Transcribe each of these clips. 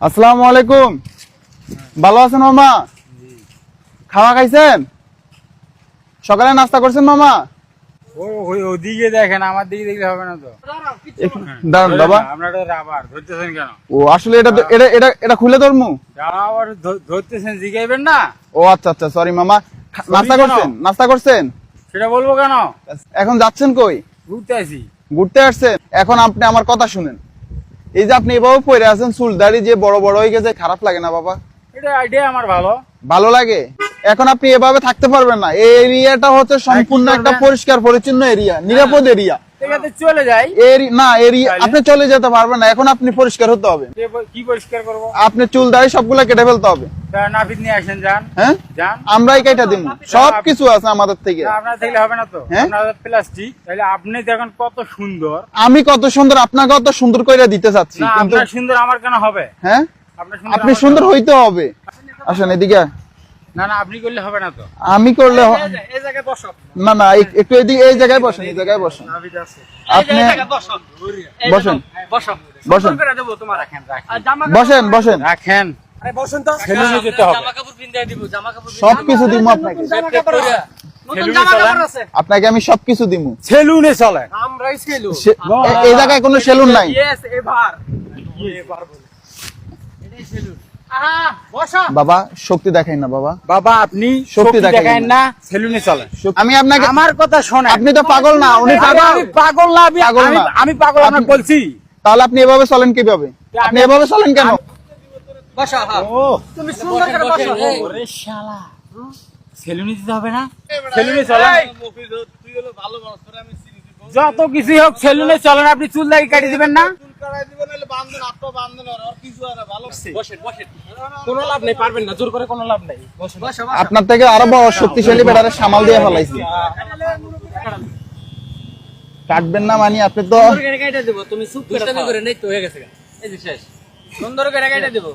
আসসালামু আলাইকুম। ভালো আছেন মামা? খাওয়া খাইছেন? সকালে নাস্তা করছেন মামা? ওদিকে দেখেন আমার দিকে দেখলে হবে না তো। দাঁড়ান বাবা। আপনার রাবার ধরতেছেন কেন? ও আসলে এটা এটা এটা এটা খুলে ধরমু? রাবার ধরতেছেন জিগাইবেন না? ও আচ্ছা আচ্ছা সরি মামা। নাস্তা করছেন? নাস্তা করছেন? সেটা বলব কেন? এখন যাচ্ছেন কই? ঘুরতে আসি। ঘুরতে আসছেন? এখন আপনি আমার কথা শুনেন। এই যে আপনি এভাবে পড়ে আছেন চুল দাড়ি যে বড় বড় হয়ে গেছে খারাপ লাগে না বাবা? এটা আইডিয়া আমার ভালো। ভালো লাগে? এখন আপনি এভাবে থাকতে পারবেন না। এই এরিয়াটা হচ্ছে সম্পূর্ণ একটা পরিষ্কার পরিচ্ছন্ন এরিয়া নিরাপদ এরিয়া। চলে যাই। না এরিয়া আপনি চলে যেতে পারবেন না। এখন আপনি পরিষ্কার হতে হবে। কি পরিষ্কার করব? আপনি চুল দাড়ি সবগুলা কেটে ফেলতে হবে। নাপিত নিয়ে আসেন যান। হ্যাঁ? আমরাই কেটে দিব। সব কিছু আছে আমাদের থেকে। আপনার থাকলে হবে না তো? হ্যাঁ? প্লাস্টিক তাহলে আপনি দেখেন কত সুন্দর। আমি কত সুন্দর আপনাকে কত সুন্দর করে দিতে চাচ্ছি সুন্দর আমার কেন হবে? হ্যাঁ? আপনি সুন্দর হইতে হবে। আসেন এদিকে না না আপনি করলে হবে না তো। আমি করলে এই জায়গায় বসো। না না একটু এদিকে এই জায়গায় বসেন এই জায়গায় বসেন। আপনি বসেন। বসো। বসেন। করে দেবো তোমার রাখেন রাখেন। বসেন বসেন। রাখেন। আরে বসেন তো। সেলুনে যেতে হবে। জামা কাপড় পিন্দাই দিব আপনাকে। আপনাকে আমি সবকিছু দিব সেলুনে চলে। এই জায়গায় কোনো সেলুন নাই। ইয়েস এবার। বাবা শক্তি দেখাই না বাবা। বাবা আপনি শক্তি দেখায় না। সেলুনে চলেন। আমি আপনাকে আমার কথা শোনেন। আপনি তো পাগল না উনি পাগল। আমি পাগল না আমি পাগল আমি- না। আমি পাগল আপনাকে বলছি। তাহলে আপনি এভাবে চলেন কীভাবে? আপনি এভাবে চলেন কেন? বসো হ্যাঁ। ও। তুমি সুন্দর করে বসো। ওরে শালা। সেলুনে যেতে হবে না? সেলুনে চলেন। তুই হলো ভালো মানুষ আমি যত কিছু হোক সেলুনে চলেন আপনি চুল দাড়ি কাটি দিবেন না। বসেন বসেন। কোনো লাভ নেই পারবেন না জোর করে কোনো লাভ নেই। বসো বসো আপনার থেকে আরও বড় শক্তিশালী বেড়ারে সামাল দিয়ে ফেলাইছি। কাটবেন না মানে আপনি তো সুন্দর করে দেব তুমি চুপ করে নেই তো হয়ে গেছে এই যে শেষ। সুন্দর করে কেটে দেব।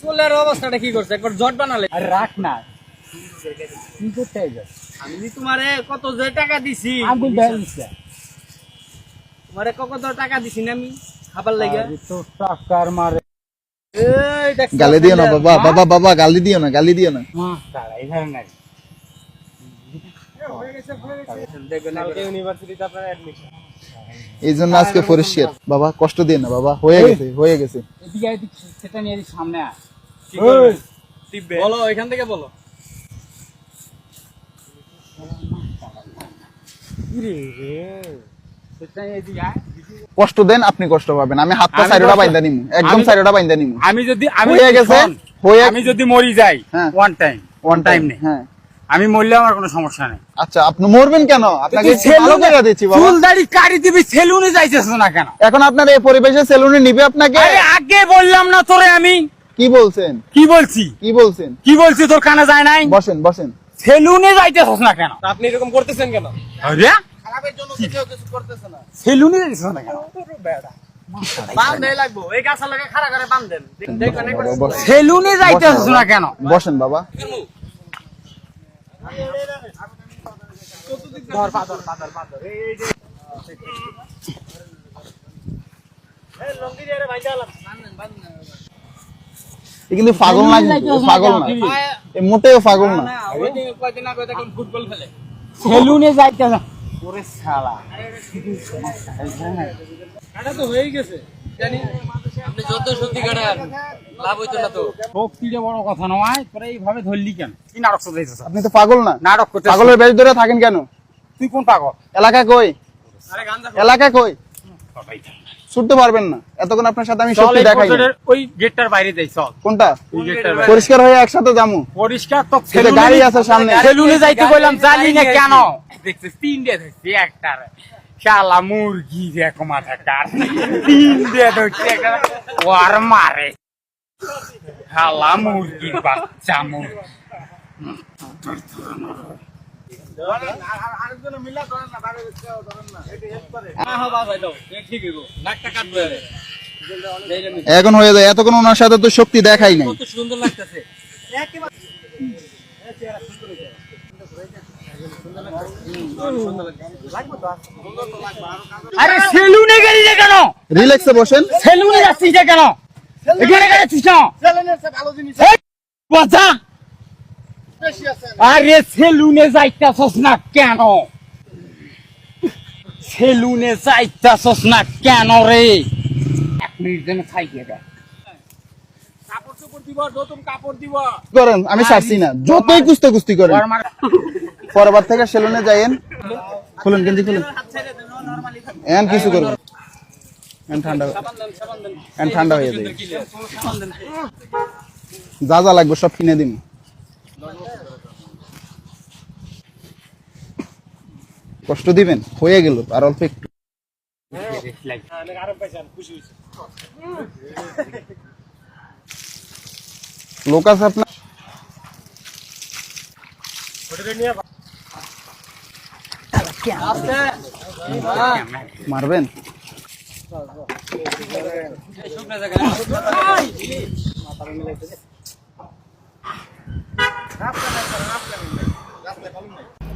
চুলের অবস্থাটা কি করছে? একবার জট বানালে। আরে রাখ না। কি করতে হবে? আমি তোমারে কত যে টাকা দিছি। আগুন কত টাকা দিছি না আমি? খাবার লাগে। তো টাকার মারে। গালি দিও না বাবা। বাবা বাবা গালি দিও না গালি দিও না। এই জন্য আজকে পরিষ্কার বাবা। কষ্ট দিয়ে না বাবা। হয়ে গেছে হয়ে গেছে। এদিকে এদিকে সেটা নিয়ে সামনে বলো এখান থেকে বলো। আয় কষ্ট দেন আপনি কষ্ট পাবেন। আমি হাত পা আমি সাইডটা বাইন্দা নিমু একদম সাইডটা বাইন্দা নিমু। আমি যদি আমি হয়ে গেছে, হয়ে- আমি যদি মরি যাই। ওয়ান টাইম ওয়ান টাইম নেই। হ্যাঁ। আমি মরলে আমার কোনো সমস্যা নেই। আচ্ছা আপনি মরবেন কেন? আপনাকে সেলুনে- ভালো করে দিচ্ছি বাবা। চুল দাড়ি কাটি দিবি সেলুনে যাইতেছ না কেন? এখন আপনার এই পরিবেশে সেলুনে নিবে আপনাকে? আরে আগে বললাম না তোরে আমি। কি বলছেন? কি বলছি? কি বলছেন? কি বলছি তোর কানে যায় নাই? বসেন বসেন। সেলুনে যাইতেছ না কেন? আপনি এরকম করতেছেন কেন? আরে খারাপের জন্য কেউ কিছু করতেছে না। সেলুনে না কেন? সেলুনে যাইতেছ না বসেন বাবা। ধর পাথর পাথর পাথর এই কিন্তু পাগল না পাগল না। এ মোটেও পাগল না। ফুটবল খেলে। সেলুনে যাইতেছ ওরে শালা কাটা তো হয়ে গেছে। জানি আপনি যত সত্যি কাটান লাভ হইতো না তো। শক্তিটা বড় কথা নয় তোরা এইভাবে ধরলি কেন? কি নাটক আপনি তো পাগল না। নাটক করতে পাগলের বেশ ধরে থাকেন কেন? তুই কোন পাগল? এলাকা কই? আরে এলাকা কই? ছুটতে পারবেন না। এতক্ষণ আপনার সাথে আমি সত্যি দেখাই ওই গেটটার বাইরে যাই চল। কোনটা? পরিষ্কার হয়ে একসাথে যামু। পরিষ্কার তো গাড়ি আছে সামনে। সেলুনে যাইতে বললাম জানি না কেন? দেখছিস তিনটে দেখছি একটার শালা মুরগি দেখো মাথাটার তিনটে ধরছে একটা ওর মারে। শালা মুরগির বাচ্চা মুরগি। এখন হয়ে যায় এতক্ষণ ওনার সাথে তো শক্তি দেখাই নাই। সুন্দর লাগতেছে। আরে সেলুনে গেলি না কেন? রিল্যাক্সে বসেন। সেলুনে যাচ্ছিস না কেন? এখানে গেছিস না? এই, বাচ্চা! আরে সেলুনে যাইতাছস না কেন? সেলুনে যাইতাছস না কেন রে? এক মিনিট যেন খাইয়ে দেয়। কাপড় চোপড় দিব নতুন কাপড় দিব। করেন আমি ছাড়ছি না। যতই কুস্তে কুস্তি করেন পরবার থেকে সেলুনে যাইয়েন। খুলুন গেঞ্জি খুলুন। এন কিছু করবেন এন ঠান্ডা এন ঠান্ডা হয়ে যাবে। যা যা লাগবে সব কিনে দিন। কষ্ট দিবেন হয়ে গেল আর অল্প একটু। আপনার? মারবেন?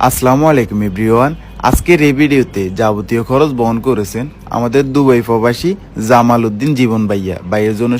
আসসালামু আলাইকুম এভরিওয়ান। আজকের এই ভিডিওতে যাবতীয় খরচ বহন করেছেন আমাদের দুবাই প্রবাসী জামাল উদ্দিন জীবন ভাইয়া, ভাইয়ের জন্য